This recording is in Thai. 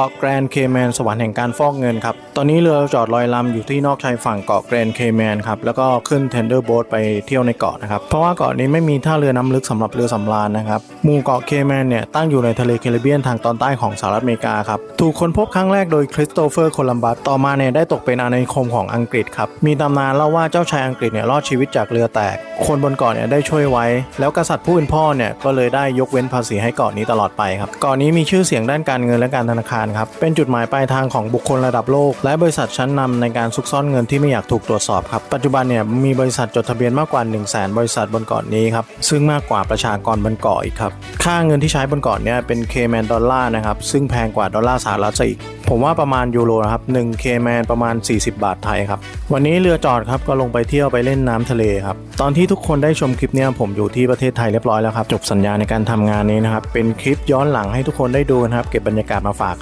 าะแกรนด์เคแมนสวรรค์แห่งการฟอกเงินครับ ตอนนี้เรือจอดลอยลำอยู่ที่นอกชายฝั่งเกาะแกรนด์เคแมนครับ แล้วก็ขึ้นเทนเดอร์โบ๊ทไปเที่ยวในเกาะนะครับ เพราะว่าเกาะนี้ไม่มีท่าเรือน้ำลึกสำหรับเรือสำราญนะครับ หมู่เกาะเคแมนเนี่ยตั้งอยู่ในทะเลแคริบเบียนทางตอนใต้ของสหรัฐอเมริกาครับ ถูกค้นพบครั้งแรกโดยคริสโตเฟอร์โคลัมบัส ต่อมาเนี่ยได้ตกเป็นอาณานิคมของอังกฤษครับ มีตำนานเล่าว่าเจ้าชายอังกฤษเนี่ยรอดชีวิตจากเรือแตก คนบนเกาะเนี่ยได้ช่วยไว้ แล้วกษัตริย์ผู้เป็นพ่อเนี่ยก็เลยได้ยกเว้นภาษีให้เกาะนี้ตลอดไปครับ เกาะนี้มีชื่อเสียงด้านการเงินและการธนาคารครับ เป็นจุดหมายปลายทางของบุคคลระดับโลก และบริษัทชั้นนำในการซุกซ่อนเงินที่ไม่อยากถูกตรวจสอบครับ ปัจจุบันเนี่ยมีบริษัทจดทะเบียนมากกว่า 1 0 0 0 0แบริษัทบนเกาะนี้ครับ ซึ่งมากกว่าประชากรบนเกาะอีกครับ ค่าเงินที่ใช้บนเกาะเนี่ยเป็นเคแมนดอลลาร์นะครับ ซึ่งแพงกว่าดอลลาร์สหรัฐอีก ผมว่าประมาณยูโรนะครับ1เคแมนประมาณ 40 บาทไทยครับ วันนี้เรือจอดครับก็ลงไปเที่ยวไปเล่นน้ำทะเลครับ ตอนที่ทุกคนได้ชมคลิปเนี้ยผมอยู่ที่ประเทศไทยเรียบร้อยแล้วครับ จบสัญญาในการทำงานนี้นะครับ เป็นคลิปย้อนหลังให้ทุกคนได้ดูนะครับ เก็บบรรยากาศมาฝาก